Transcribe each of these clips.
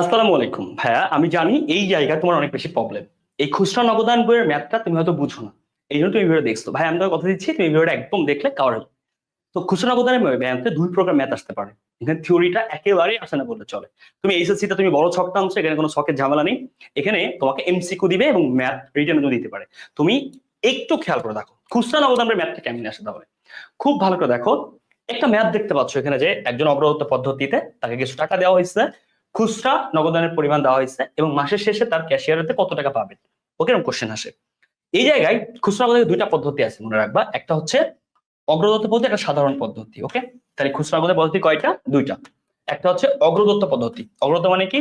আসসালামু আলাইকুম। ভাইয়া, আমি জানি এই জায়গা তোমার অনেক বেশি প্রবলেম এই খুচরা নগদান বইয়ের ম্যাথটা তুমি হয়তো বুঝো না। এই জন্য তুমি ভিডিও দেখছ। ভাই আমি তোমাকে কথা দিচ্ছি, তুমি ভিডিওটা একদম দেখলে কাভার হবে তো খুচরা নগদানের ম্যাথে দুই প্রকার ম্যাথ আসতে পারে। এখানে থিওরিটা একেবারেই আসে না বললে চলে। তুমি এইচএসসি তুমি বড় ছকটা আনছো, এখানে কোনো ছকের ঝামেলা নেই। এখানে তোমাকে এমসিকিউ দিবে এবং ম্যাথ রিটার্নও দিতে পারে। তুমি একটু খেয়াল করে দেখো, খুচরা নগদানের ম্যাথটা কেমন আসে তাহলে? খুব ভালো করে দেখো। একটা ম্যাথ দেখতে পাচ্ছ এখানে যে একজন অগ্রগত পদ্ধতিতে তাকে কিছু টাকা দেওয়া হয়েছে। খুচরা নগদানের পরিমাণ দেওয়া হয়েছে এবং মাসের শেষে তার ক্যাশিয়ারেতে কত টাকা পাবে ওকে এরকম কোশ্চেন আসে। এই জায়গায় খুচরা নগদের দুইটা পদ্ধতি আছে, মনে রাখবা। একটা হচ্ছে অগ্রদত্ত পদ্ধতি, একটা সাধারণ পদ্ধতি ওকে তাহলে খুচরা নগদের পদ্ধতি কয়টা? দুইটা। একটা হচ্ছে অগ্রদত্ত পদ্ধতি। অগ্রদত্ত মানে কি?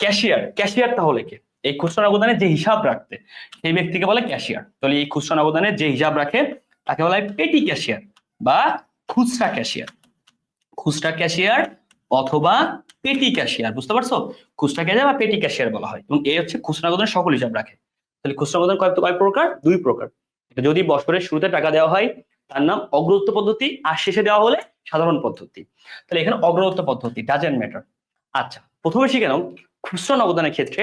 ক্যাশিয়ার ক্যাশিয়ার তাহলে কি? এই খুচরা নগদানের যে হিসাব রাখতে, সেই ব্যক্তিকে বলে ক্যাশিয়ার তাহলে এই খুচরা নগদানের যে হিসাব রাখে, তাকে বলা হয় পেটি ক্যাশিয়ার বা খুচরা ক্যাশিয়ার খুচরা ক্যাশিয়ার অথবা পেটি ক্যাশিয়ার বুঝতে পারছ? খুচরা ক্যাশিয়ার বা পেটি ক্যাশিয়ার বলা হয়। এবং এই হচ্ছে খুচরা নগদের সকল হিসাব রাখে। তাহলে খুচরা নগদান কয় কয় প্রকার? দুই প্রকার। যদি বছরের শুরুতে টাকা দেওয়া হয়, তার নাম অগ্রদত্ত পদ্ধতি, আর শেষে দেওয়া হলে সাধারণ পদ্ধতি। তাহলে এখানে অগ্রদত্ত পদ্ধতি ডাজেন্ট ম্যাটার আচ্ছা প্রথমে শিখে নাও, খুচরা নগদানের ক্ষেত্রে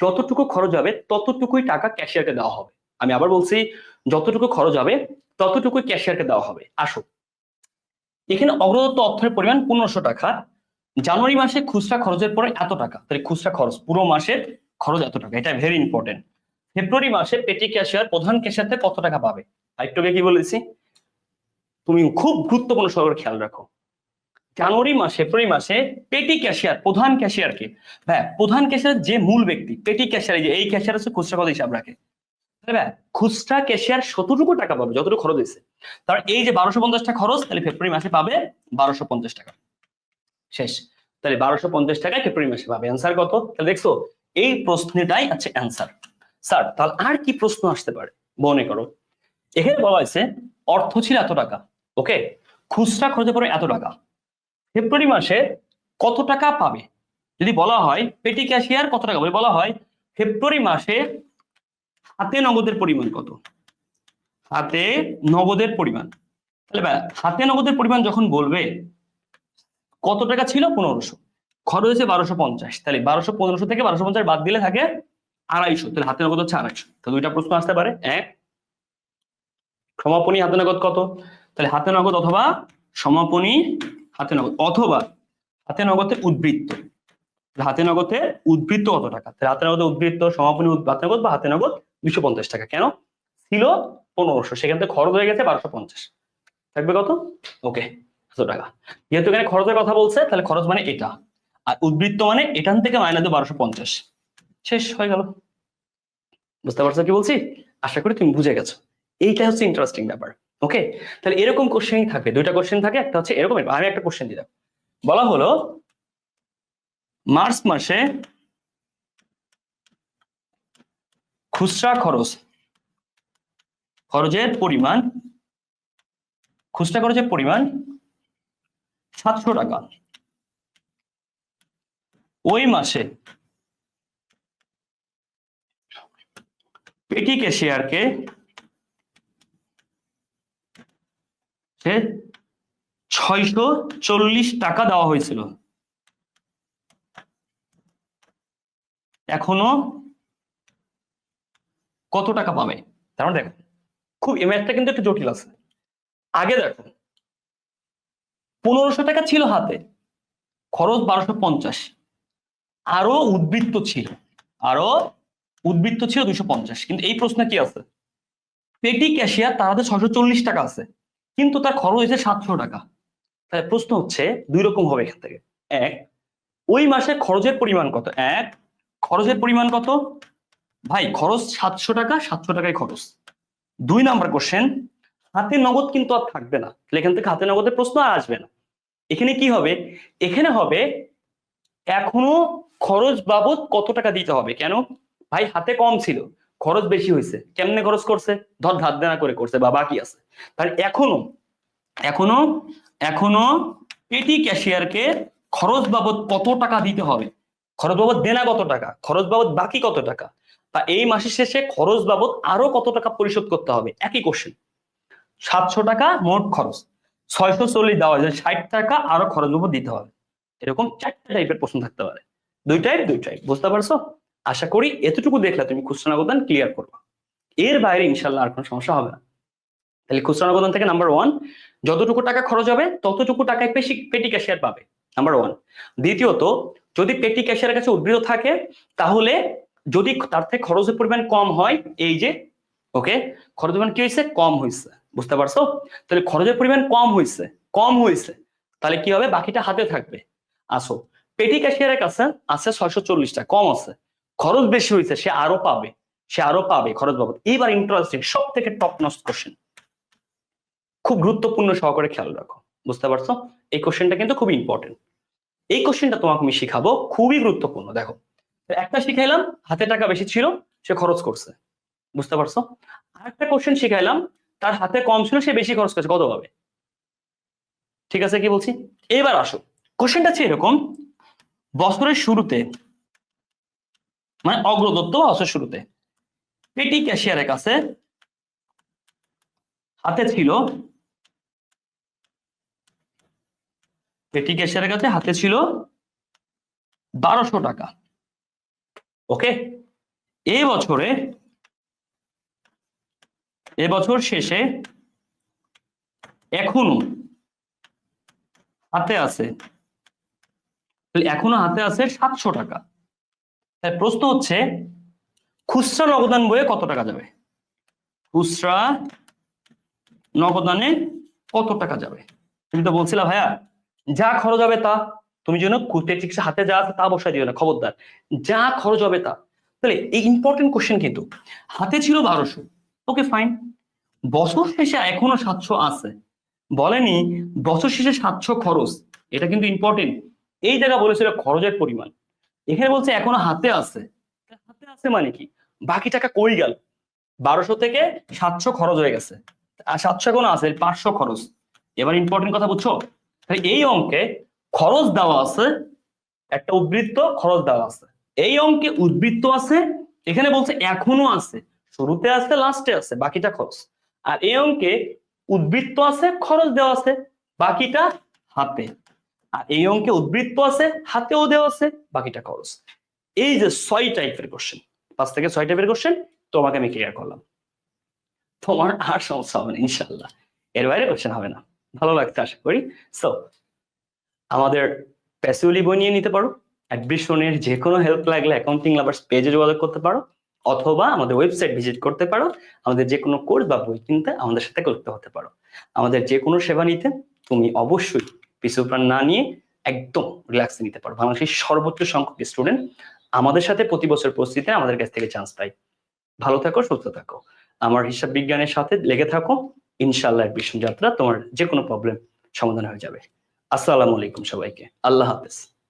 যতটুকু খরচ হবে, ততটুকুই টাকা ক্যাশিয়ারকে দেওয়া হবে। আমি আবার বলছি, যতটুকু খরচ হবে, ততটুকুই ক্যাশিয়ারকে দেওয়া হবে। আসো। এখানে অগ্রদত্ত অর্থের পরিমাণ পনেরোশো টাকা। জানুয়ারি মাসে খুচরা খরচের পরে এত টাকা? তাহলে খুচরা খরচ, পুরো মাসের খরচ এত টাকা, এটা ভেরি ইম্পর্টেন্ট ফেব্রুয়ারি মাসে পেটি ক্যাশিয়ার, প্রধান ক্যাশিয়ারতে কত টাকা পাবে? আরেকটু আগে কি বলেছি? তুমি খুব গুরুত্বপূর্ণ সহকারে খেয়াল রাখো। জানুয়ারি মাসে, ফেব্রুয়ারি মাসে পেটি ক্যাশিয়ার, প্রধান ক্যাশিয়ারকে হ্যাঁ প্রধান ক্যাশিয়ার যে মূল ব্যক্তি, পেটি ক্যাশিয়ার যে, এই ক্যাশিয়ার হচ্ছে খুচরা কত হিসাব রাখে? খুচরা ক্যাশিয়ার শতটুকু টাকা পাবে, যতটুকু খরচ হয়েছে। তার এই যে বারোশো পঞ্চাশ টাকা খরচ, তাহলে ফেব্রুয়ারি মাসে পাবে বারোশো পঞ্চাশ টাকা। শেষ। তাহলে বারোশো পঞ্চাশ টাকায় ফেব্রুয়ারি মাসে পাবে। অ্যান্সার কত? তাহলে দেখছ, এই প্রশ্নটাই আছে অ্যান্সার স্যার তাহলে আর কি প্রশ্ন আসতে পারে? মনে করো, এখানে বলা হয়েছে, অর্থ ছিল এত টাকা ওকে খুচরা খরচে পড়ে এত টাকা। ফেব্রুয়ারি মাসে কত টাকা পাবে? যদি বলা হয় পেটি ক্যাশিয়ার কত টাকা? বলে বলা হয় ফেব্রুয়ারি মাসে হাতে নগদের পরিমাণ কত? হাতে নগদের পরিমাণ। তাহলে হাতে নগদের পরিমাণ যখন বলবে কত টাকা ছিল? পনেরোশো। খরচ হয়েছে বারোশো পঞ্চাশ। তাহলে বারোশো, পনেরোশো থেকে বারোশো পঞ্চাশ বাদ দিলে থাকে আড়াইশো। তাহলে হাতে নগদ হচ্ছে আড়াইশো। তো দুইটা প্রশ্ন আসতে পারে। এক, সমাপনী হাতে নগদ কত? তাহলে হাতে নগদ অথবা সমাপনী হাতে নগদ, অথবা হাতে নগদের উদ্বৃত্ত। হাতে নগদে উদ্বৃত্ত কত টাকা? তাহলে হাতে নগদে উদ্বৃত্ত, সমাপনী হাতে নগদ বা হাতে নগদ দুশো পঞ্চাশ টাকা। কেন? ছিল পনেরোশো। সেখান থেকে খরচ হয়ে গেছে বারোশো পঞ্চাশ। থাকবে কত? ওকে। এত টাকা। যেহেতু এখানে খরচের কথা বলছে, তাহলে খরচ মানে এটা। আর উদ্বৃত্ত মানে এখান থেকে মাইনাস বারোশো পঞ্চাশ। শেষ, হয়ে গেল। বুঝতে পারছ কি বলছি? আশা করি তুমি বুঝে গেছো। এইটা হচ্ছে ইন্টারেস্টিং ব্যাপার ওকে তাহলে এরকম কোশ্চেনই থাকবে দুইটা কোশ্চেন থাকে, একটা হচ্ছে এরকম আমি একটা কোশ্চেন দিলাম। বলা হলো, মার্চ মাসে খুচরা খরচ, খরচের পরিমাণ, খুচরা খরচের পরিমাণ সাতশো টাকা। ওই মাসে পেটি ক্যাশিয়ারকে সে ছয়শো চল্লিশ টাকা দেওয়া হয়েছিল। এখনও কত টাকা পাবে? তার মানে দেখো, খুব এই ম্যাথটা কিন্তু একটু জটিল আছে। আগে দেখো পনেরোশো টাকা ছিল হাতে, খরচ বারোশো পঞ্চাশ। আরও উদ্বৃত্ত ছিল, আরও উদ্বৃত্ত ছিল দুশো পঞ্চাশ। কিন্তু এই প্রশ্নে কি আছে? পেটি ক্যাশিয়ার তার হাতে ছয়শো চল্লিশ টাকা আছে, কিন্তু তার খরচ হয়েছে সাতশো টাকা। তাহলে প্রশ্ন হচ্ছে, দুই রকম হবে এখান থেকে। এক, ওই মাসে খরচের পরিমাণ কত? এক, খরচের পরিমাণ কত? ভাই, খরচ সাতশো টাকা, সাতশো টাকায় খরচ। দুই নাম্বার কোশ্চেন হাতে নগদ কিন্তু আর থাকবে না। এখান থেকে হাতে নগদের প্রশ্ন আর আসবে না। এখানে কি হবে? এখানে হবে, এখনও খরচ বাবদ কত টাকা দিতে হবে? কেন? ভাই, হাতে কম ছিল। খরচ বেশি হয়েছে। কেমনে খরচ করছে? ধর ধার দেনা করে করছে বা বাকি আছে। তাহলে এখনও এখনও এখনও পেটি ক্যাশিয়ারকে খরচ বাবদ কত টাকা দিতে হবে? খরচ বাবদ দেনা কত টাকা? খরচ বাবদ বাকি কত টাকা? বা এই মাসের শেষে খরচ বাবদ আরও কত টাকা পরিশোধ করতে হবে? একই কোশ্চেন সাতশো টাকা মোট খরচ। ছয়শো চল্লিশ দেওয়া যায় ষাট টাকা আরও খরচ উপর দিতে হবে। এরকম চারটা টাইপের প্রশ্ন থাকতে পারে। দুই টাইপ দুই টাইপ বুঝতে পারছ? আশা করি এতটুকু দেখলে তুমি খুচরা নগদান ক্লিয়ার করবে। এর বাইরে ইনশাল্লাহ আর কোনো সমস্যা হবে না। তাহলে খুচরা নগদান থেকে নাম্বার ওয়ান যতটুকু টাকা খরচ হবে, ততটুকু টাকায় পেশি, পেটি ক্যাশিয়ার পাবে নাম্বার ওয়ান দ্বিতীয়ত, যদি পেটি ক্যাশিয়ারের কাছে উদ্বৃত থাকে, তাহলে যদি তার থেকে খরচের পরিমাণ কম হয়, এই যে ওকে খরচের পরিমাণ কি হয়েছে? কম হয়েছে। বুঝতে পারছ? তাহলে খরচের পরিমাণ কম হয়েছে কম হয়েছে তাহলে কি হবে? বাকিটা হাতে থাকবে। আসো পেটি ক্যাশিয়ারের কাছে আছে ছয়শো চল্লিশটা, কম আছে। খরচ বেশি হয়েছে সে আরও পাবে, সে আরও পাবে খরচ বাবদ। এইবার ইন্টারেস্টিং সব থেকে টপ নস্ট কোশ্চেন খুব গুরুত্বপূর্ণ সহকারে খেয়াল রাখো, বুঝতে পারছ? এই কোশ্চেনটা কিন্তু খুব ইম্পর্টেন্ট এই কোশ্চেনটা তোমাকে আমি শিখাবো, খুবই গুরুত্বপূর্ণ, দেখো। একটা শিখাইলাম, হাতে টাকা বেশি ছিল, সে খরচ করছে, বুঝতে পারছ? আরেকটা কোশ্চেন শিখাইলাম তার হাতে কম ছিল, সে বেশি খরচ করছে। কত পাবে ঠিক আছে, কি বলছি? এবার আসো। কোশ্চেনটা হচ্ছে এরকম, বছরের শুরুতে মানে অগ্রদত্ত বা বছরের শুরুতে পেটি ক্যাশিয়ারের কাছে হাতে ছিল পেটি ক্যাশিয়ারের কাছে হাতে ছিল বারোশো টাকা। ওকে এই বছরে এবছর শেষে এখনও হাতে আছে। এখনও হাতে আছে সাতশো টাকা। তাই প্রশ্ন হচ্ছে, খুচরা নগদান বইয়ে কত টাকা যাবে? খুচরা নগদানে কত টাকা যাবে? তুমি তো বলছিলা, ভাইয়া, যা খরচ হবে তা। তুমি যেন টেটিক্সে হাতে যা তা বসাই দিও না, খবরদার। যা খরচ হবে তা। তাহলে এই ইম্পর্টেন্ট কোশ্চেন কিন্তু, হাতে ছিল বারোশো। ওকে ফাইন বছর শেষে এখনও সাতশো আছে। বলেনি, বছর শেষে সাতশো খরচ। এটা কিন্তু ইম্পর্টেন্ট এই জায়গা বলেছিল খরচের পরিমাণ। এখানে বলছে এখনও হাতে আছে। হাতে আছে মানে কি? বাকি টাকা কই গেল? বারোশো থেকে সাতশো খরচ হয়ে গেছে। আর সাতশো এখনও আছে, পাঁচশো খরচ। এবার ইম্পর্টেন্ট কথা বুঝছ? এই অঙ্কে খরচ দেওয়া আছে, একটা উদ্বৃত্ত খরচ দেওয়া আছে। এই অঙ্কে উদ্বৃত্ত আছে, এখানে বলছে এখনও আছে। শুরুতে আছে লাস্টে আছে, বাকিটা খরচ। আর এই অঙ্কে উদ্বৃত্ত আছে, খরচ দেওয়া আছে, বাকিটা হাতে। আর এই অঙ্কে উদ্বৃত্ত আছে, হাতেও দেওয়া আছে, বাকিটা খরচ। এই যে ছয় টাইপের কোশ্চেন পাঁচ থেকে ছয় টাইপের কোশ্চেন তোমাকে আমি ক্লিয়ার করলাম। তোমার আর সমস্যা হবে না ইনশাল্লাহ এর বাইরে কোশ্চেন হবে না। ভালো লাগছে, আশা করি। সো আমাদের প্যাসিউলি বই নিয়ে নিতে পারো। অ্যাডমিশনের যে কোনো হেল্প লাগলে অ্যাকাউন্টিং লাভার্স পেজে যোগাযোগ করতে পারো। অথবা আমাদের ওয়েবসাইট ভিজিট করতে পারো, আমাদের যে কোনো কোর্স বা বই কিনতে আমাদের সাথে করতে হতে পারো। আমাদের যে কোনো সেবা নিতে তুমি অবশ্যই পিছু প্রাণ না নিয়ে একদম রিল্যাক্সে নিতে পারো। বাংলাদেশের সর্বোচ্চ সংখ্যক স্টুডেন্ট আমাদের সাথে প্রতি বছর প্রস্তুতিতে আমাদের কাছ থেকে চান্স পাই ভালো থাকো, সুস্থ থাকো। আমার হিসাব বিজ্ঞানের সাথে লেগে থাকো। ইনশাল্লাহ অ্যাডমিশন যাত্রা তোমার যে কোনো প্রবলেম সমাধান হয়ে যাবে। আসসালামু আলাইকুম সবাইকে। আল্লাহ হাফেজ।